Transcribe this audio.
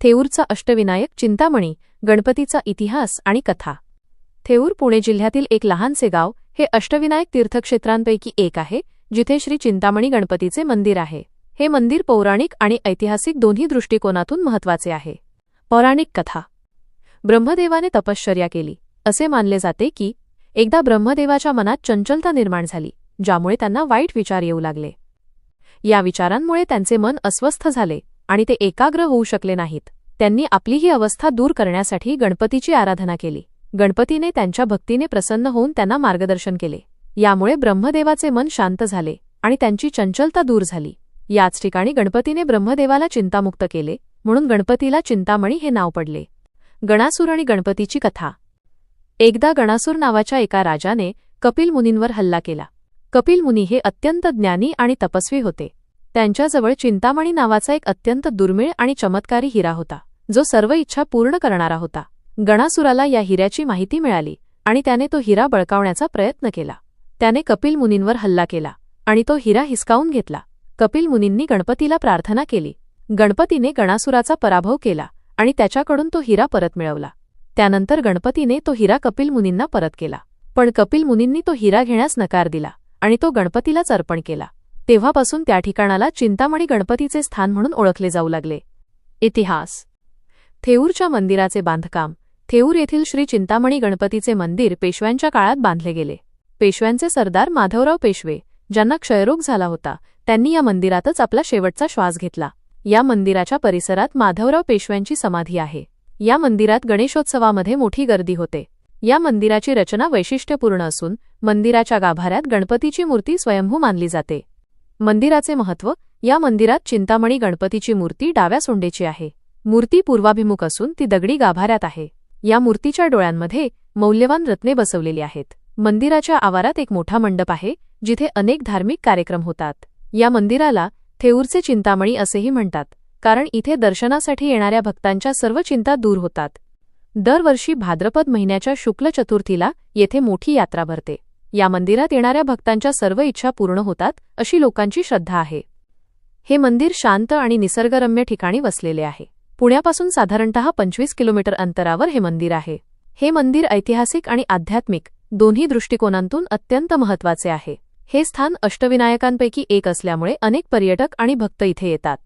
थेऊरचा अष्टविनायक चिंतामणी गणपतीचा इतिहास आणि कथा. थेऊर पुणे जिल्ह्यातील एक लहानसे गाव हे अष्टविनायक तीर्थक्षेत्रांपैकी एक आहे जिथे श्री चिंतामणी गणपतीचे मंदिर आहे. हे मंदिर पौराणिक आणि ऐतिहासिक दोन्ही दृष्टिकोनातून महत्त्वाचे आहे. पौराणिक कथा. ब्रह्मदेवाने तपश्चर्या केली. असे मानले जाते की एकदा ब्रह्मदेवाच्या मनात चंचलता निर्माण झाली ज्यामुळे त्यांना वाईट विचार येऊ लागले. या विचारांमुळे त्यांचे मन अस्वस्थ झाले. आणि ते एकाग्र होऊ शकले नाहीत. त्यांनी आपली ही अवस्था दूर करण्यासाठी गणपतीची आराधना केली. गणपतीने त्यांच्या भक्तीने प्रसन्न होऊन त्यांना मार्गदर्शन केले. यामुळे ब्रह्मदेवाचे मन शांत झाले आणि त्यांची चंचलता दूर झाली. याच ठिकाणी गणपतीने ब्रह्मदेवाला चिंतामुक्त केले म्हणून गणपतीला चिंतामणी हे नाव पडले. गणासूर आणि गणपतीची कथा. एकदा गणासूर नावाच्या एका राजाने कपिल मुनींवर हल्ला केला. कपिल मुनी हे अत्यंत ज्ञानी आणि तपस्वी होते. त्यांच्याजवळ चिंतामणी नावाचा एक अत्यंत दुर्मिळ आणि चमत्कारी हिरा होता जो सर्व इच्छा पूर्ण करणारा होता. गणासुराला या हिऱ्याची माहिती मिळाली आणि त्याने तो हिरा बळकावण्याचा प्रयत्न केला. त्याने कपिल मुनींवर हल्ला केला आणि तो हिरा हिसकावून घेतला. कपिल मुनींनी गणपतीला प्रार्थना केली. गणपतीने गणासुराचा पराभव केला आणि त्याच्याकडून तो हिरा परत मिळवला. त्यानंतर गणपतीने तो हिरा कपिल मुनींना परत केला. पण कपिल मुनींनी तो हिरा घेण्यास नकार दिला आणि तो गणपतीलाच अर्पण केला. तेव्हापासून त्या ठिकाणाला चिंतामणी गणपतीचे स्थान म्हणून ओळखले जाऊ लागले. इतिहास. थेऊरच्या मंदिराचे बांधकाम. थेऊर येथील श्री चिंतामणी गणपतीचे मंदिर पेशव्यांच्या काळात बांधले गेले. पेशव्यांचे सरदार माधवराव पेशवे ज्यांना क्षयरोग झाला होता त्यांनी या मंदिरातच आपला शेवटचा श्वास घेतला. या मंदिराच्या परिसरात माधवराव पेशव्यांची समाधी आहे. या मंदिरात गणेशोत्सवामध्ये मोठी गर्दी होते. या मंदिराची रचना वैशिष्ट्यपूर्ण असून मंदिराच्या गाभाऱ्यात गणपतीची मूर्ती स्वयंभू मानली जाते. मंदिराचे महत्त्व या मंदिरात चिंतामणी गणपतीची मूर्ती डाव्या सोंडेची आहे. मूर्ती पूर्वाभिमुख असून ती दगडी गाभाऱ्यात आहे. या मूर्तीच्या डोळ्यांमध्ये मौल्यवान रत्ने बसवलेली आहेत. मंदिराच्या आवारात एक मोठा मंडप आहे जिथे अनेक धार्मिक कार्यक्रम होतात. या मंदिराला थेऊरचे चिंतामणी असेही म्हणतात कारण इथे दर्शनासाठी येणाऱ्या भक्तांच्या सर्व चिंता दूर होतात. दरवर्षी भाद्रपद महिन्याच्या शुक्ल चतुर्थीला येथे मोठी यात्रा भरते. या मंदिरात येणाऱ्या भक्तांच्या सर्व इच्छा पूर्ण होतात अशी लोकांची श्रद्धा आहे. हे मंदिर शांत आणि निसर्गरम्य ठिकाणी वसलेले आहे. पुण्यापासून साधारणतः पंचवीस किलोमीटर अंतरावर हे मंदिर आहे. हे मंदिर ऐतिहासिक आणि आध्यात्मिक दोन्ही दृष्टिकोनांतून अत्यंत महत्त्वाचे आहे. हे स्थान अष्टविनायकांपैकी एक असल्यामुळे अनेक पर्यटक आणि भक्त इथे येतात.